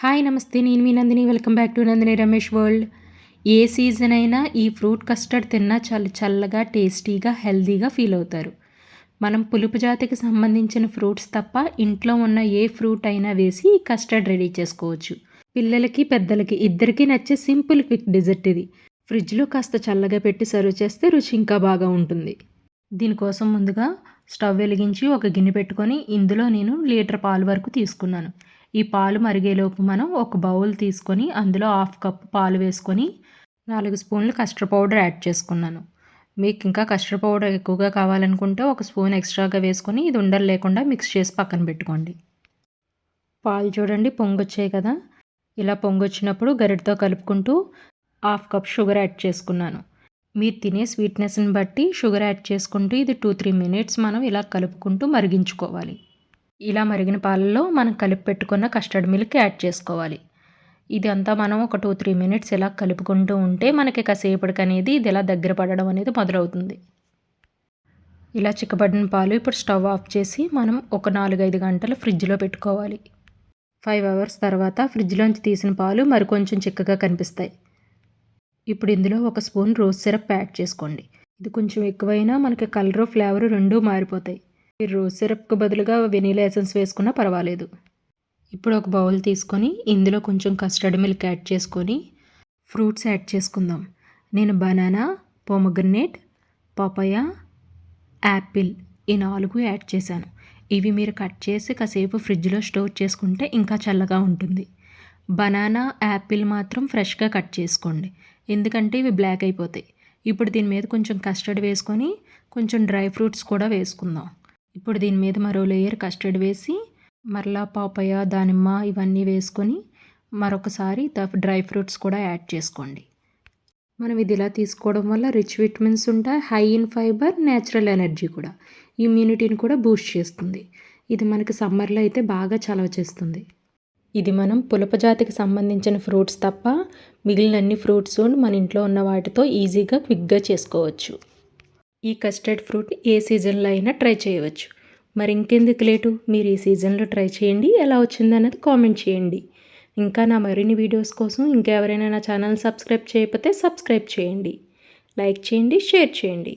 Hi నమస్తే నేను మీ Nandini. Welcome back to Nandini Ramesh world. A season అయినా ఈ ఫ్రూట్ కస్టర్డ్ తిన్నా చాలా చల్లగా టేస్టీగా హెల్తీగా ఫీల్ అవుతారు. మనం పులుపు జాతికి సంబంధించిన ఫ్రూట్స్ తప్ప ఇంట్లో ఉన్న ఏ ఫ్రూట్ అయినా వేసి ఈ కస్టర్డ్ రెడీ చేసుకోవచ్చు. పిల్లలకి పెద్దలకి ఇద్దరికీ నచ్చే సింపుల్ క్విక్ డిజర్ట్ ఇది. ఫ్రిడ్జ్లో కాస్త చల్లగా పెట్టి సర్వ్ చేస్తే రుచి ఇంకా బాగా ఉంటుంది. దీనికోసం ముందుగా స్టవ్ వెలిగించి ఒక గిన్నె పెట్టుకొని ఇందులో నేను లీటర్ పాలు వరకు తీసుకున్నాను. ఈ పాలు మరిగేలోపు మనం ఒక బౌల్ తీసుకొని అందులో హాఫ్ కప్ పాలు వేసుకొని నాలుగు స్పూన్లు కస్టర్డ్ పౌడర్ యాడ్ చేసుకున్నాను. మీకు ఇంకా కస్టర్డ్ పౌడర్ ఎక్కువగా కావాలనుకుంటే ఒక స్పూన్ ఎక్స్ట్రాగా వేసుకొని ఇది ఉండలు లేకుండా మిక్స్ చేసి పక్కన పెట్టుకోండి. పాలు చూడండి పొంగొచ్చాయి కదా. ఇలా పొంగొచ్చినప్పుడు గరిటతో కలుపుకుంటూ హాఫ్ కప్ షుగర్ యాడ్ చేసుకున్నాను. మీరు తినే స్వీట్నెస్ని బట్టి షుగర్ యాడ్ చేసుకుంటూ ఇది టూ త్రీ మినిట్స్ మనం ఇలా కలుపుకుంటూ మరిగించుకోవాలి. ఇలా మరిగిన పాలలో మనం కలిపి పెట్టుకున్న కస్టర్డ్ మిల్క్ యాడ్ చేసుకోవాలి. ఇది అంతా మనం ఒక టూ త్రీ మినిట్స్ ఇలా కలుపుకుంటూ ఉంటే మనకి కాసేపటికి అనేది ఇది ఇలా దగ్గర పడడం అనేది మొదలవుతుంది. ఇలా చిక్కబడిన పాలు ఇప్పుడు స్టవ్ ఆఫ్ చేసి మనం ఒక నాలుగైదు గంటలు ఫ్రిడ్జ్లో పెట్టుకోవాలి. ఫైవ్ అవర్స్ తర్వాత ఫ్రిడ్జ్లోంచి తీసిన పాలు మరికొంచెం చిక్కగా కనిపిస్తాయి. ఇప్పుడు ఇందులో ఒక స్పూన్ రోజ్ సిరప్ యాడ్ చేసుకోండి. ఇది కొంచెం ఎక్కువైనా మనకి కలరు ఫ్లేవర్ రెండూ మారిపోతాయి. మీరు సిరప్కు బదులుగా వెనీలా ఎసెన్స్ వేసుకున్నా పర్వాలేదు. ఇప్పుడు ఒక బౌల్ తీసుకొని ఇందులో కొంచెం కస్టర్డ్ మిల్క్ యాడ్ చేసుకొని ఫ్రూట్స్ యాడ్ చేసుకుందాం. నేను బనానా పోమగ్రనేట్ పపయ యాపిల్ ఈ నాలుగు యాడ్ చేశాను. ఇవి మీరు కట్ చేసి కాసేపు ఫ్రిడ్జ్లో స్టోర్ చేసుకుంటే ఇంకా చల్లగా ఉంటుంది. బనానా యాపిల్ మాత్రం ఫ్రెష్గా కట్ చేసుకోండి. ఎందుకంటే ఇవి బ్లాక్ అయిపోతాయి. ఇప్పుడు దీని మీద కొంచెం కస్టర్డ్ వేసుకొని కొంచెం డ్రై ఫ్రూట్స్ కూడా వేసుకుందాం. ఇప్పుడు దీని మీద మరో లేయర్ కస్టర్డ్ వేసి మరలా పాపయ దానిమ్మ ఇవన్నీ వేసుకొని మరొకసారి డ్రై ఫ్రూట్స్ కూడా యాడ్ చేసుకోండి. మనం ఇది ఇలా తీసుకోవడం వల్ల రిచ్ విటమిన్స్ ఉంటాయి high in fibre natural energy కూడా. ఇమ్యూనిటీని కూడా బూస్ట్ చేస్తుంది. ఇది మనకి సమ్మర్లో అయితే బాగా చలవ చేస్తుంది. ఇది మనం పులప జాతికి సంబంధించిన ఫ్రూట్స్ తప్ప మిగిలిన అన్ని ఫ్రూట్స్ మన ఇంట్లో ఉన్న వాటితో ఈజీగా క్విక్గా చేసుకోవచ్చు. ఈ కస్టర్డ్ ఫ్రూట్ ఏ సీజన్లో అయినా ట్రై చేయవచ్చు. మరి ఇంకెందుకు లేటు? మీరు ఈ సీజన్లో ట్రై చేయండి. ఎలా వచ్చిందన్నది కామెంట్ చేయండి. ఇంకా నా మరిన్ని వీడియోస్ కోసం ఇంకెవరైనా నా ఛానల్ సబ్స్క్రైబ్ చేయకపోతే సబ్స్క్రైబ్ చేయండి. లైక్ చేయండి షేర్ చేయండి.